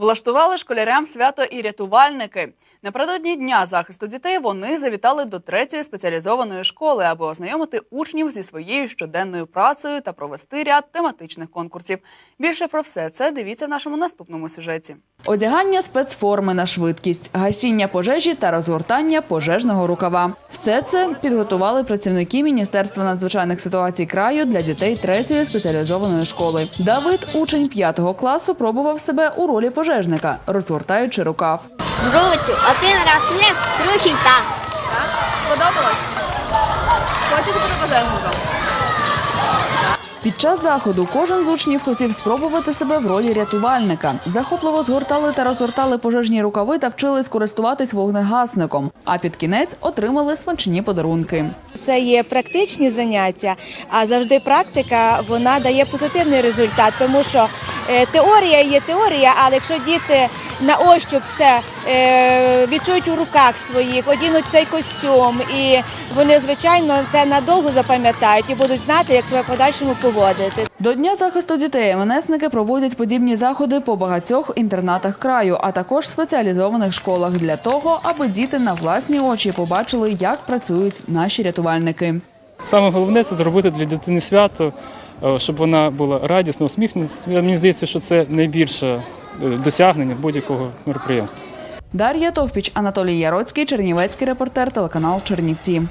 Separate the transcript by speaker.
Speaker 1: Влаштували школярям свято і рятувальники. Напередодні дня захисту дітей вони завітали до третьої спеціалізованої школи, аби ознайомити учнів зі своєю щоденною працею та провести ряд тематичних конкурсів. Більше про все це дивіться в нашому наступному сюжеті. Одягання спецформи на швидкість, гасіння пожежі та розгортання пожежного рукава. Все це підготували працівники Міністерства надзвичайних ситуацій краю для дітей третьої спеціалізованої школи. Давид, учень п'ятого класу, пробував себе у ролі пожежника, розгортаючи рукав.
Speaker 2: Кручу, один раз не, другий так.
Speaker 1: Сподобалось? Хочеш бути пожежником? Під час заходу кожен з учнів хотів спробувати себе в ролі рятувальника. Захопливо згортали та розгортали пожежні рукави та вчились користуватись вогнегасником. А під кінець отримали смачні подарунки.
Speaker 3: Це є практичні заняття, а завжди практика вона дає позитивний результат, тому що теорія є теорія, але якщо діти на ощуп все е, відчують у руках своїх, одінуть цей костюм, і вони звичайно це надовго запам'ятають і будуть знати, як себе в подальшому поводити.
Speaker 1: До Дня захисту дітей МНСники проводять подібні заходи по багатьох інтернатах краю, а також спеціалізованих школах для того, аби діти на власні очі побачили, як працюють наші рятувальники.
Speaker 4: Саме головне це зробити для дитини свято, е, щоб вона була радісна, усміхнена. Мені здається, що це найбільше е, досягнення будь-якого мероприємства.
Speaker 1: Дар'я Товпіч, Анатолій Яроцький, Чернівецький репортер, телеканал Чернівці.